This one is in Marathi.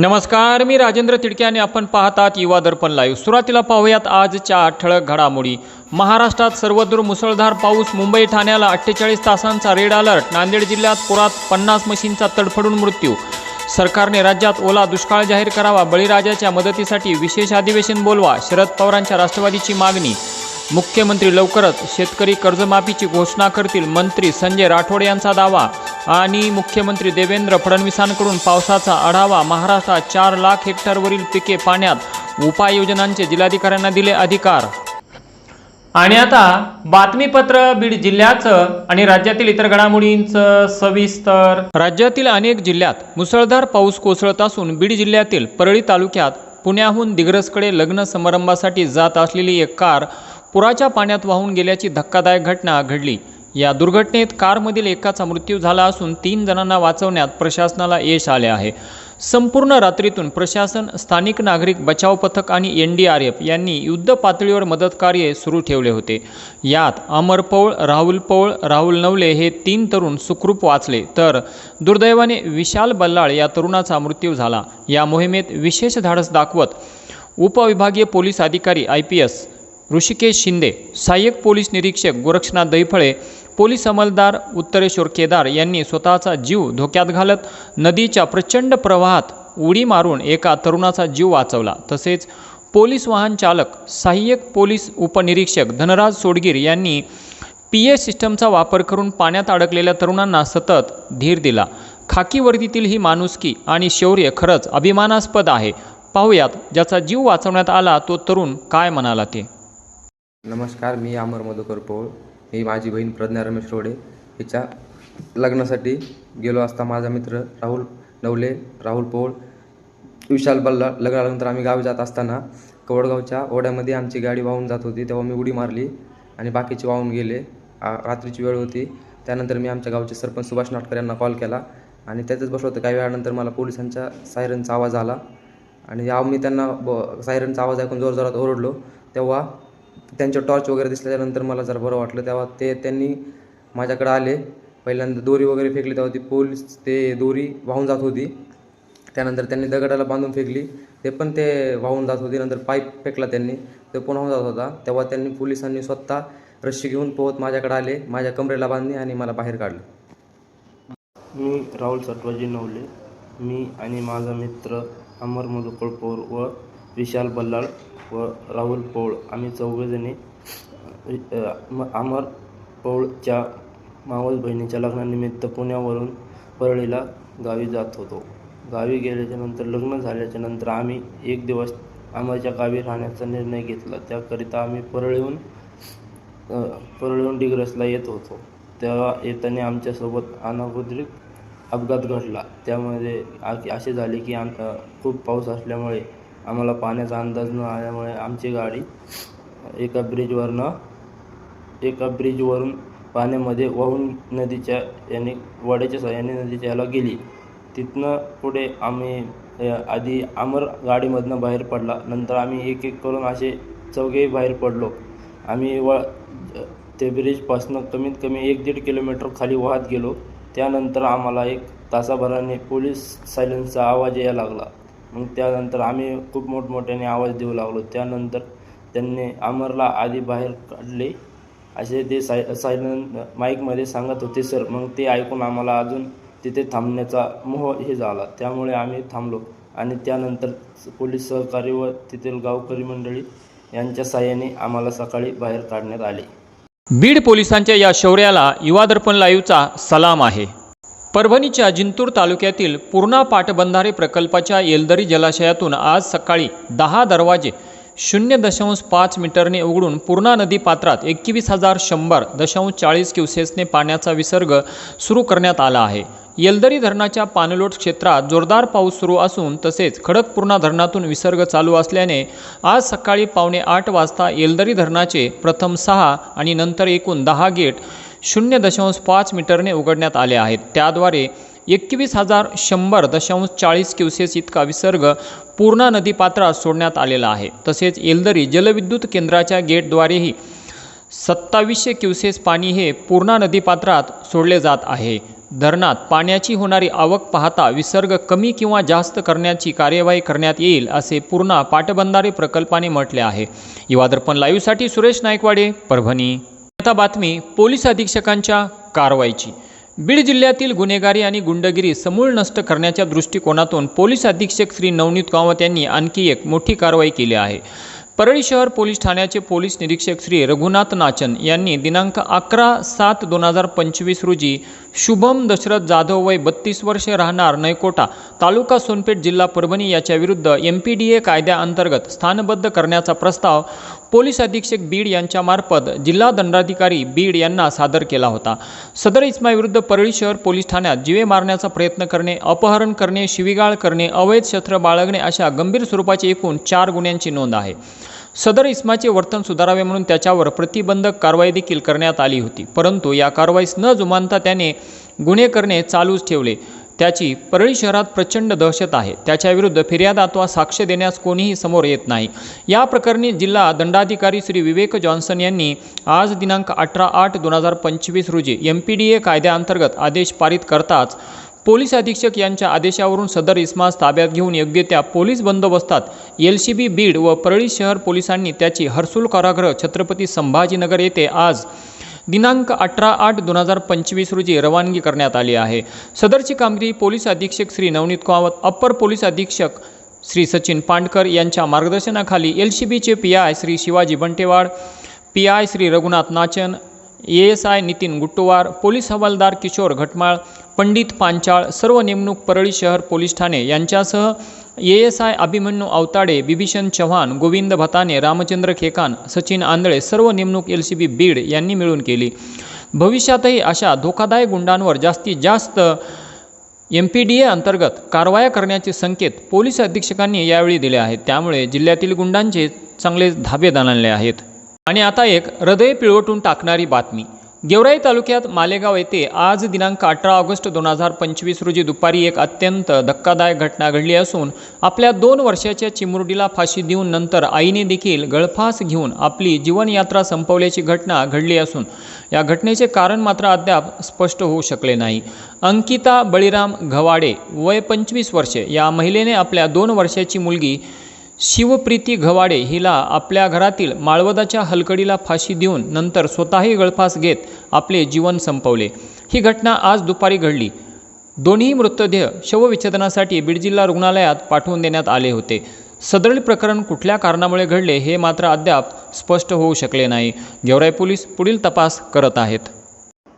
नमस्कार मी राजेंद्र तिडके आणि आपण पाहतात युवा दर्पण लाईव्ह सुरुवातीला पाहूयात आजच्या ठळक घडामोडी. महाराष्ट्रात सर्वदूर मुसळधार पाऊस मुंबई ठाण्याला अठ्ठेचाळीस तासांचा रेड अलर्ट नांदेड जिल्ह्यात पुरात पन्नास मशीनचा तडफडून मृत्यू. सरकारने राज्यात ओला दुष्काळ जाहीर करावा बळीराजाच्या मदतीसाठी विशेष अधिवेशन बोलवा शरद पवारांच्या राष्ट्रवादीची मागणी. मुख्यमंत्री लवकरच शेतकरी कर्जमाफीची घोषणा करतील मंत्री संजय राठोड यांचा दावा. आणि मुख्यमंत्री देवेंद्र फडणवीसांकडून पावसाचा आढावा महाराष्ट्रात चार लाख हेक्टरवरील पिके पाण्यात उपाययोजनांचे जिल्हाधिकाऱ्यांना दिले अधिकार. आणि आता बातमीपत्र बीड जिल्ह्याचं आणि राज्यातील इतर घडामोडींचं सविस्तर. राज्यातील अनेक जिल्ह्यात मुसळधार पाऊस कोसळत असून बीड जिल्ह्यातील परळी तालुक्यात पुण्याहून दिग्रसकडे लग्न समारंभासाठी जात असलेली एक कार पुराच्या पाण्यात वाहून गेल्याची धक्कादायक घटना घडली. या दुर्घटनेत कारमधील एकाचा मृत्यू झाला असून तीन जणांना वाचवण्यात प्रशासनाला यश आले आहे. संपूर्ण रात्रीतून प्रशासन स्थानिक नागरिक बचाव पथक आणि एन डी आर एफ यांनी युद्ध पातळीवर मदत कार्य सुरू ठेवले होते. यात अमर पौळ राहुल पौळ राहुल नवले हे तीन तरुण सुखरूप वाचले. तर दुर्दैवाने विशाल बल्लाळ या तरुणाचा मृत्यू झाला. या मोहिमेत विशेष धाडस दाखवत उपविभागीय पोलीस अधिकारी I P S Rishikesh Shinde सहाय्यक पोलीस निरीक्षक गोरक्षनाथ दैफळे पोलीस अंमलदार उत्तरेश्वर केदार यांनी स्वतःचा जीव धोक्यात घालत नदीच्या प्रचंड प्रवाहात उडी मारून एका तरुणाचा जीव वाचवला. तसेच पोलीस वाहन चालक सहाय्यक पोलीस उपनिरीक्षक धनराज सोडगीर यांनी पी ए सिस्टमचा वापर करून पाण्यात अडकलेल्या तरुणांना सतत धीर दिला. खाकी वर्दीतील ही माणुसकी आणि शौर्य खरंच अभिमानास्पद आहे. पाहूयात ज्याचा जीव वाचवण्यात आला तो तरुण काय म्हणाला ते? नमस्कार मी अमर मधुकर पोळ. मी माझी बहीण प्रज्ञा रमेश रोडे. हिच्या लग्नासाठी गेलो असता माझा मित्र राहुल नवले राहुल पोळ. विशाल बल्ला लग्नानंतर आम्ही गावी जात असताना कवडगावच्या ओढ्यामध्ये आमची गाडी वाहून जात होती तेव्हा मी उडी मारली आणि बाकीचे वाहून गेले. आ- रात्रीची वेळ होती. त्यानंतर मी आमच्या गावचे सरपंच सुभाष नाटकर यांना कॉल केला आणि त्यातच बसलो होतं. काही वेळानंतर मला पोलिसांच्या सायरनचा आवाज आला आणि या मी त्यांना ब सायरनचा आवाज ऐकून जोरजोरात ओरडलो. तेव्हा त्यांच्या टॉर्च वगैरे दिसल्यानंतर मला जरा बरं वाटलं तेव्हा ते त्यांनी माझ्याकडे आले. पहिल्यांदा दोरी वगैरे फेकली तेव्हा ती पोलीस ते दोरी वाहून जात होती. त्यानंतर त्यांनी दगडाला बांधून फेकली. ते पण ते वाहून जात होती. नंतर पाईप फेकला त्यांनी. ते पण वाहून जात होता. तेव्हा त्यांनी पोलिसांनी स्वतः रस्सी घेऊन पोहत माझ्याकडे आले माझ्या कमरेला बांधले आणि मला बाहेर काढलं. मी राहुल सटवाजी नवले. मी आणि माझा मित्र अमर मधुकर व विशाल बल्लाळ व राहुल पौळ. आम्ही चौघजणी म- अमर पौळच्या मावस बहिणीच्या लग्नानिमित्त पुण्यावरून परळीला गावी जात होतो. गावी गेल्याच्यानंतर लग्न झाल्याच्यानंतर आम्ही एक दिवस अमरच्या गावी राहण्याचा निर्णय घेतला. त्याकरिता आम्ही परळीहून परळीहून डिग्रसला येत होतो. तेव्हा येताना आमच्यासोबत अनागोदरिक अपघात घडला. त्यामध्ये असे झाले की आम खूप पाऊस असल्यामुळे आम्हाला पाण्याचा अंदाज न आल्यामुळे आमची गाडी एका ब्रिजवरनं एका ब्रिजवरून पाण्यामध्ये वाहून नदीच्या याने वड्याच्या सहाय्याने नदीच्या याला गेली. तिथनं पुढे आम्ही आधी आमर गाडीमधनं बाहेर पडला. नंतर आम्ही एक एक करून असे चौघेही बाहेर पडलो. आम्ही व ते ब्रिजपासनं कमीत कमी एक दीड किलोमीटर खाली वाहत गेलो. त्यानंतर आम्हाला एक तासाभराने पोलीस सायलेन्सचा आवाज यायला लागला. मग त्यानंतर आम्ही खूप मोठमोठ्याने आवाज देऊ लागलो. त्यानंतर त्यांनी अमरला आधी बाहेर काढले. असे ते साय सायलन माईकमध्ये सांगत होते सर मग ते ऐकून आम्हाला अजून तिथे थांबण्याचा मोह हे झाला. त्यामुळे आम्ही थांबलो. आणि त्यानंतर पोलीस सहकारी व तेथील गावकरी मंडळी यांच्या साह्याने आम्हाला सकाळी बाहेर काढण्यात आले. बीड पोलिसांच्या या शौर्याला युवा दर्पण लाईव्हचा सलाम आहे. परभणीच्या जिंतूर तालुक्यातील पूर्णा पाटबंधारे प्रकल्पाच्या येलदरी जलाशयातून आज सकाळी दहा दरवाजे शून्य दशांश पाच मीटरने उघडून पूर्णा नदी पात्रात एकवीस हजार शंभर दशांश चाळीस क्युसेसने पाण्याचा विसर्ग सुरू करण्यात आला आहे. येलदरी धरणाच्या पाणलोट क्षेत्रात जोरदार पाऊस सुरू असून तसेच खडकपूर्णा धरणातून विसर्ग चालू असल्याने आज सकाळी पावणे आठ वाजता येलदरी धरणाचे प्रथम सहा आणि नंतर एकूण दहा गेट शून्य दशांश पाच मीटरने उघडण्यात आले आहेत. त्याद्वारे एकवीस हजार शंभर दशांश चाळीस क्युसेस इतका विसर्ग पूर्णा नदीपात्रात सोडण्यात आलेला आहे. तसेच येलदरी जलविद्युत केंद्राच्या गेटद्वारेही सत्तावीसशे क्युसेस पाणी हे पूर्णा नदीपात्रात सोडले जात आहे. धरणात पाण्याची होणारी आवक पाहता विसर्ग कमी किंवा जास्त करण्याची कार्यवाही करण्यात येईल असे पूर्णा पाटबंधारे प्रकल्पाने म्हटले आहे. युवादर्पण लाईव्हसाठी सुरेश नायकवाडे परभणी. आता बातमी पोलीस अधीक्षकांच्या कारवाईची. बीड जिल्ह्यातील गुन्हेगारी आणि गुंडगिरी समूळ नष्ट करण्याच्या दृष्टिकोनातून पोलीस अधीक्षक श्री नवनीत कामत यांनी आणखी एक मोठी कारवाई केली आहे. परळी शहर पोलीस ठाण्याचे पोलीस निरीक्षक श्री रघुनाथ नाचन यांनी दिनांक अकरा सात दोन हजार पंचवीस रोजी शुभम दशरथ जाधव वय बत्तीस वर्षे राहणार नयकोटा तालुका सोनपेठ जिल्हा परभणी याच्या विरुद्ध एम पी डी ए कायद्याअंतर्गत स्थानबद्ध करण्याचा प्रस्ताव पोलीस अधीक्षक बीड यांच्यामार्फत जिल्हा दंडाधिकारी बीड यांना सादर केला होता. सदर इस्माविरुद्ध परळी शहर पोलीस ठाण्यात जीवे मारण्याचा प्रयत्न करणे अपहरण करणे शिवीगाळ करणे अवैध शस्त्र बाळगणे अशा गंभीर स्वरूपाची एकूण चार गुन्ह्यांची नोंद आहे. सदर इस्माचे वर्तन सुधारावे म्हणून त्याच्यावर प्रतिबंधक कारवाई देखील करण्यात आली होती. परंतु या कारवाईस न जुमानता त्याने गुन्हे करणे चालूच ठेवले. त्याची परळी शहरात प्रचंड दहशत आहे. त्याच्याविरुद्ध फिर्याद अथवा साक्ष देण्यास कोणीही समोर येत नाही. या प्रकरणी जिल्हा दंडाधिकारी श्री विवेक जॉन्सन यांनी आज दिनांक अठरा आठ दोन हजार पंचवीस रोजी एम पी डी ए कायद्याअंतर्गत आदेश पारित करताच पोलीस अधीक्षक यांच्या आदेशावरून सदर इस्मास ताब्यात घेऊन योग्य त्या पोलीस बंदोबस्तात एल सी बी बीड व परळी शहर पोलिसांनी त्याची हर्सुल कारागृह छत्रपती संभाजीनगर येथे आज दिनांक अठरा आठ दोन हजार पंचवीस रोजी रवानगी करण्यात आली आहे. सदरची कामगिरी पोलीस अधीक्षक श्री नवनीत कावत अप्पर पोलीस अधीक्षक श्री सचिन पांडकर यांच्या मार्गदर्शनाखाली एल सी बीचे P I Shri Shivaji Bantewad P I Shri Raghunath Nachan A S I Nitin Guttuwar police हवालदार किशोर घटमाळ पंडित पांचाळ सर्व नेमणूक परळी शहर पोलीस ठाणे यांच्यासह A S I Abhimanyu Avtade Bibhishan Chavan Govind Bhatane Ramchandra Khekan Sachin Andhale सर्व नेमणूक एल सी बी बीड यांनी मिळून केली. भविष्यातही अशा धोकादायक गुंडांवर जास्तीत जास्त एम पी डी ए अंतर्गत कारवाया करण्याचे संकेत पोलीस अधीक्षकांनी यावेळी दिले आहेत. त्यामुळे जिल्ह्यातील गुंडांचे चांगले धाबे दाणले आहेत. आणि आता एक हृदय पिळवटून टाकणारी बातमी. गेवराई तालुक्यात मालेगाव येथे आज दिनांक अठरा ऑगस्ट दोन हजार पंचवीस रोजी दुपारी एक अत्यंत धक्कादायक घटना घडली असून आपल्या दोन वर्षाच्या चिमुरडीला फाशी देऊन नंतर आईने देखील गळफास घेऊन आपली जीवनयात्रा संपवल्याची घटना घडली असून या घटनेचे कारण मात्र अद्याप स्पष्ट होऊ शकले नाही. अंकिता बळीराम घवाडे वय पंचवीस वर्षे या महिलेने आपल्या दोन वर्षाची मुलगी शिवप्रीती घवाडे हिला आपल्या घरातील माळवदाच्या हलकडीला फाशी देऊन नंतर स्वतःही गळफास घेत आपले जीवन संपवले. ही घटना आज दुपारी घडली. दोन्ही मृतदेह शवविच्छेदनासाठी बीड जिल्हा रुग्णालयात पाठवून देण्यात आले होते. सदरील प्रकरण कुठल्या कारणामुळे घडले हे मात्र अद्याप स्पष्ट होऊ शकले नाही. गेवराई पोलीस पुढील तपास करत आहेत.